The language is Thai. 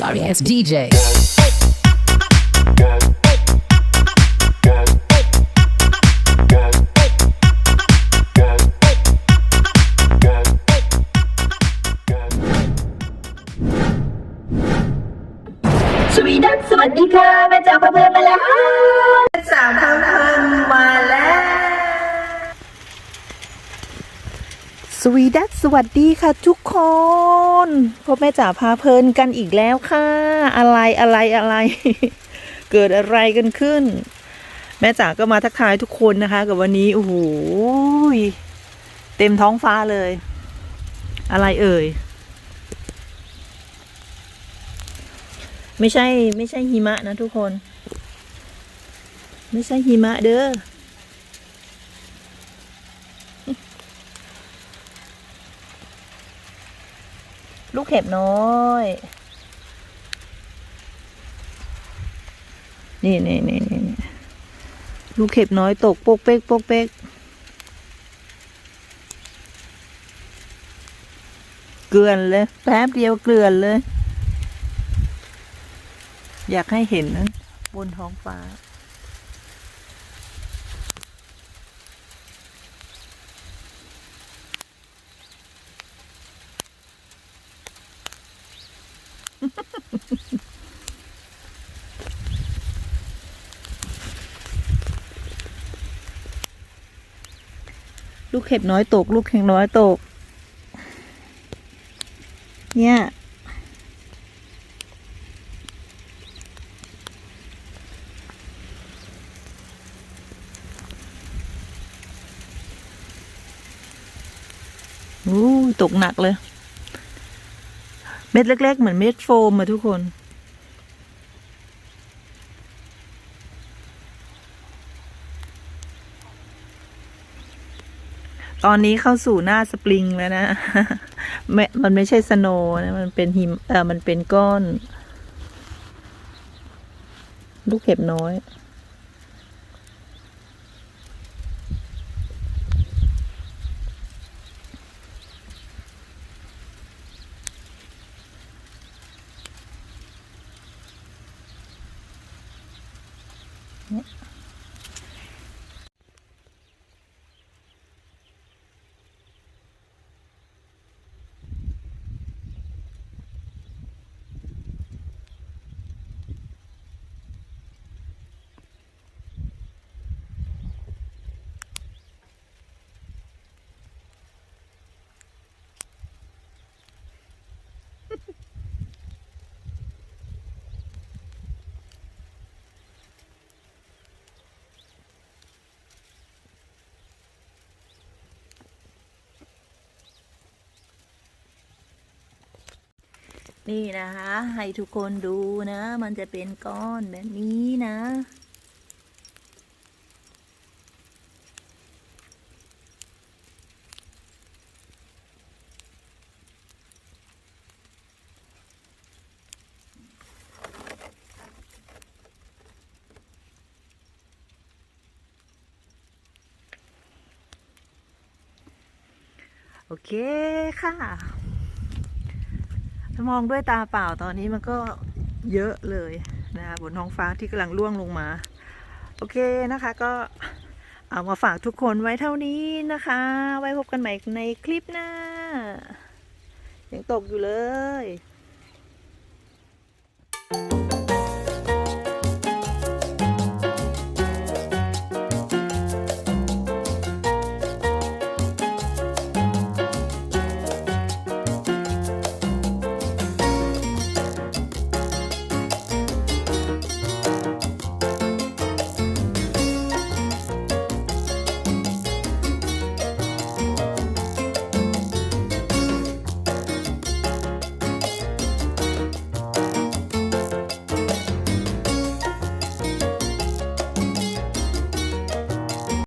Sorry ass DJ. สวีดัสสวัสดีค่ะแม่จ๋าพาเพื่อนมาแล้วสาวพาเพื่อนมาแล้ว สวีดัสสวัสดีค่ะทุกคนพ่อแม่จ๋าพาเพลินกันอีกแล้วค่ะ อะไรอะไรอะไร เกิดอะไรกันขึ้น แม่จ๋าก็มาทักทายทุกคนนะคะ กับวันนี้โอ้โหเต็มท้องฟ้าเลย อะไรเอ่ย ไม่ใช่ไม่ใช่หิมะนะทุกคน ไม่ใช่หิมะเด้อ เห็บน้อย นี่นี่นี่นี่ลูกเห็บน้อยตกโปกเป๊กโปกเป๊กเกลือนเลย แป๊บเดียวเกลือนเลย อยากให้เห็นนะบนท้องฟ้า ลูกเห็บน้อยตก ลูกเห็บน้อยตก เนี่ย อู้ตกหนักเลย เม็ดเล็ก ๆ เหมือนเม็ดโฟมอะทุกคน ตอนนี้เข้าสู่หน้าสปริงแล้วนะไม่มันไม่ใช่สโนว์นะมันเป็นหิมเออมันเป็นก้อน ลูกเห็บน้อย นี่นะคะ ให้ทุกคนดูนะ มันจะเป็นก้อนแบบนี้นะ โอเคค่ะ มองด้วยตาเปล่าตอนนี้มันก็เยอะเลยนะคะบนท้องฟ้าที่กำลังร่วงลงมา โอเคนะคะก็เอามาฝากทุกคนไว้เท่านี้นะคะ ไว้พบกันใหม่ในคลิปหน้ายังตกอยู่เลย